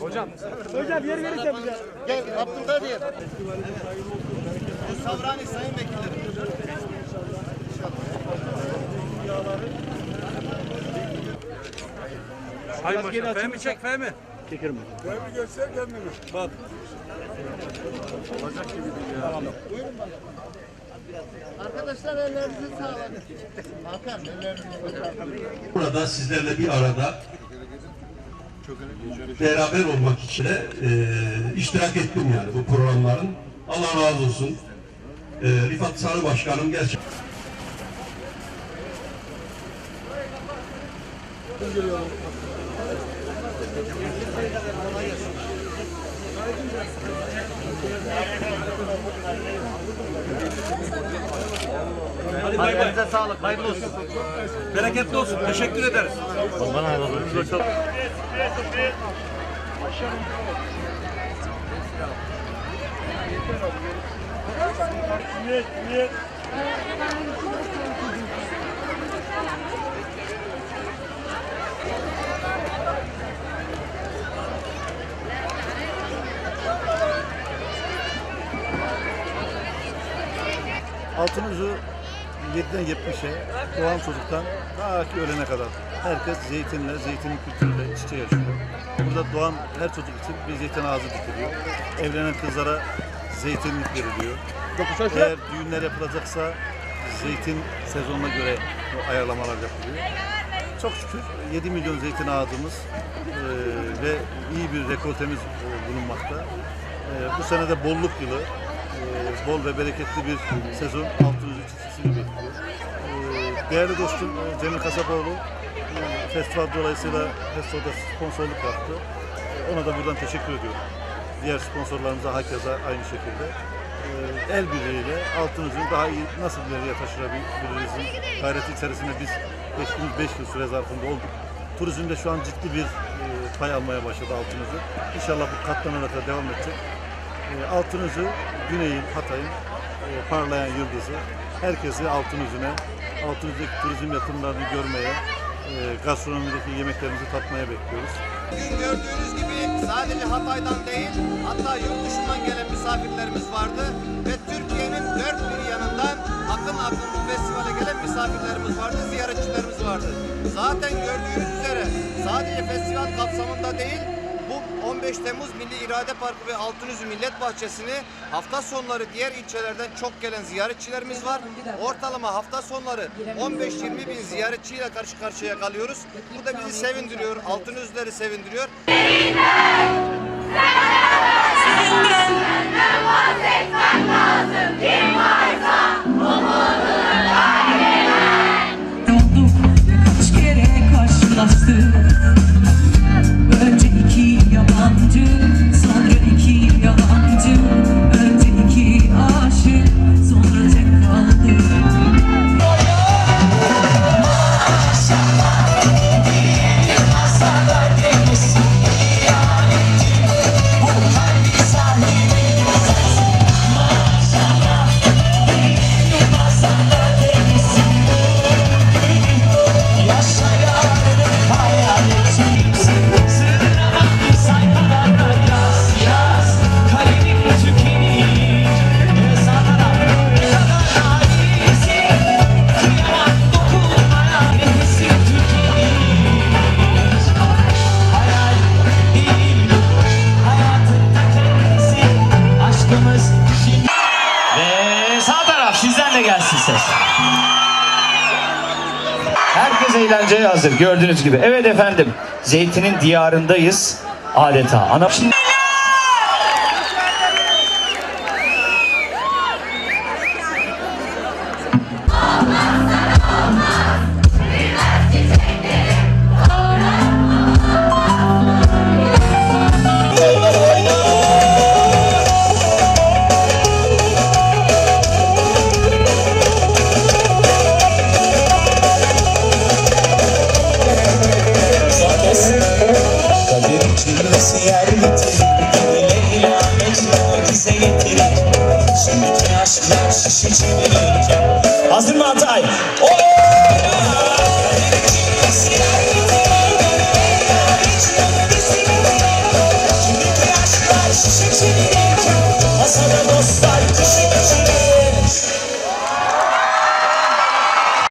Hocam. Hocam yer vereceğim bize. Gel Abdülkadir diye. Savrani sayın vekillerim. Sayın Başkan. Fehmi çek Fehmi. Çekerim. Fehmi göster kendini. Bak. Arkadaşlar ellerinizi sağlayın. Hakan ellerinizi sağlayın. Burada sizlerle bir arada beraber olmak için e, iştirak ettim yani bu programların. Allah razı olsun. E, Rifat Sarı Başkanım gerçekten Hadi bay bay. Elinize sağlık. Hayırlı olsun. Bereketli olsun. Teşekkür ederiz. Altınözü 7'den 70'e doğan çocuktan ta ki ölene kadar herkes zeytinle, zeytinin kültürüyle iç içe yaşıyor. Burada doğan her çocuk için bir zeytin ağacı dikiliyor. Evlenen kızlara zeytinlik veriliyor. Eğer düğünler yapılacaksa zeytin sezonuna göre ayarlamalar yapılıyor. Çok şükür 7 milyon zeytin ağacımız eee, ve iyi bir rekoltemiz e, bulunmakta. Eee, bu sene de bolluk yılı, eee, bol ve bereketli bir sezon 600 çiftçisini bekliyor. Eee, değerli dostum e, Cemil Kasapoğlu e, festival dolayısıyla Festo'da sponsorluk yaptı. E, Ona da buradan teşekkür ediyorum. Diğer sponsorlarımıza hakeza aynı şekilde. El birliğiyle Altınözü'nü daha iyi nasıl ileriye taşırabilirizin gayreti içerisinde biz geçtiğimiz 5 yıl süre zarfında olduk. Turizmde şu an ciddi bir e, pay almaya başladı Altınözü. İnşallah bu katlanarak da devam edecek. E, Altınözü, Güney'in, Hatay'ın e, parlayan yıldızı. Herkesi Altınözü'ne, Altınözü'deki turizm yatırımlarını görmeye, e, gastronomideki yemeklerimizi tatmaya bekliyoruz. Bugün gördüğünüz gibi sadece Hatay'dan değil, hatta yurt dışından gelen misafirlerimiz vardı ve Türkiye'nin dört bir yanından akın akın bu festivale gelen misafirlerimiz vardı, ziyaretçilerimiz vardı. Zaten gördüğünüz üzere sadece festival kapsamında değil, 15 Temmuz Milli İrade Parkı ve Altınüzü Millet Bahçesi'ni hafta sonları diğer ilçelerden çok gelen ziyaretçilerimiz var. Ortalama hafta sonları 15-20 bin ziyaretçiyle karşı karşıya kalıyoruz. Bu da bizi sevindiriyor, Altınüzleri sevindiriyor. Kaç kere karşılaştık iki yabancı Sonra iki yalancı sağ taraf sizden de gelsin ses. Herkes eğlenceye hazır gördüğünüz gibi. Evet efendim Zeytin'in diyarındayız adeta. Ana... Şimdi... bize getirir Şimdiki aşklar şişe çevirirken Hazır mı Hatay? Oy!